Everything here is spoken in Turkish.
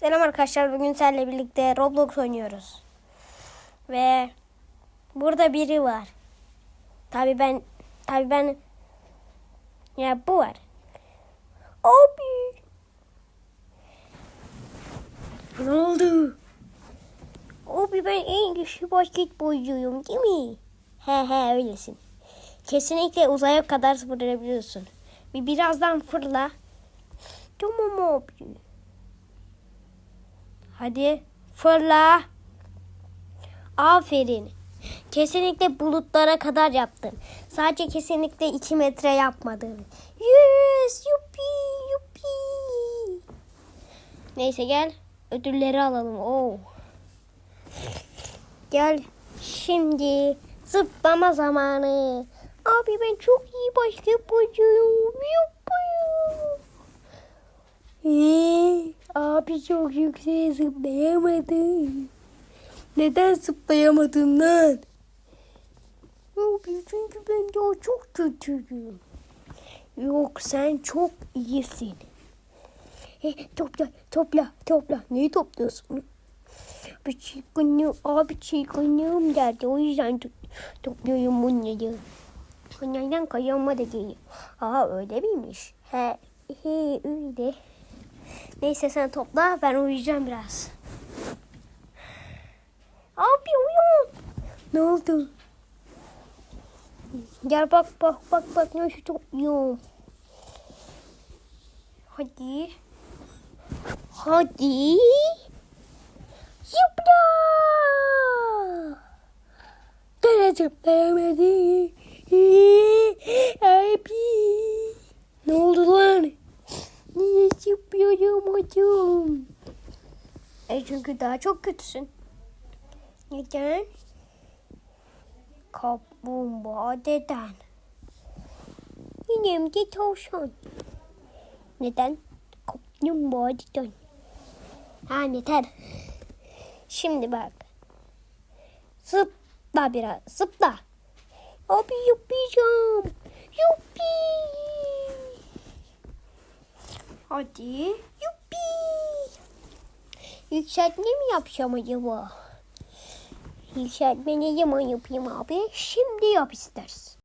Selam arkadaşlar. Bugün seninle birlikte Roblox oynuyoruz. Ve burada biri var. Tabi ben tabi ben ya bu var. Abi. Ne oldu? Abi ben en güçlü basketbolcuyum değil mi? He he öylesin. Kesinlikle uzaya kadar fırlayabiliyorsun. Bir birazdan fırla. Tamam abi. Hadi fırla. Aferin. Kesinlikle bulutlara kadar yaptın. Sadece kesinlikle 2 metre yapmadın. Yes, yuppi, yuppi. Neyse gel ödülleri alalım. Oo. Gel şimdi zıplama zamanı. Abi ben çok iyi basketbolcuyum. Yuppi. Ee, abi çok yüksek zıplayamadım. Neden zıplayamadın lan? Abi çünkü ben daha çok kötüyüm. Yok sen çok iyisin. E, topla topla topla. Neyi topluyorsun? Bir çılgınlığım, abi çılgınlığım geldi. O yüzden to- topluyorum bunları. Bunlardan kayama da geliyor. Aa öyle miymiş? He, he öyle. Neyse sen topla ben uyuyacağım biraz. Abi uyan. Ne oldu? Gel bak bak bak bak nasıl topluyorum. Hadi. Hadi. Zıpla. Gene zıplayamadı. Abi. Ne oldu lan? Niye zıplayamadım? E çünkü daha çok kötüsün. Neden? Kaplumbağa deden. Yine de tavşan. Neden? Kaplumbağa deden. Ha yeter. Şimdi bak. Zıpla biraz. Zıpla. Abi yapacağım. Yuppi. Hadi. Yükseltme mi yapacağım acaba? Yükseltme ne zaman yapayım abi? Şimdi yap istersin.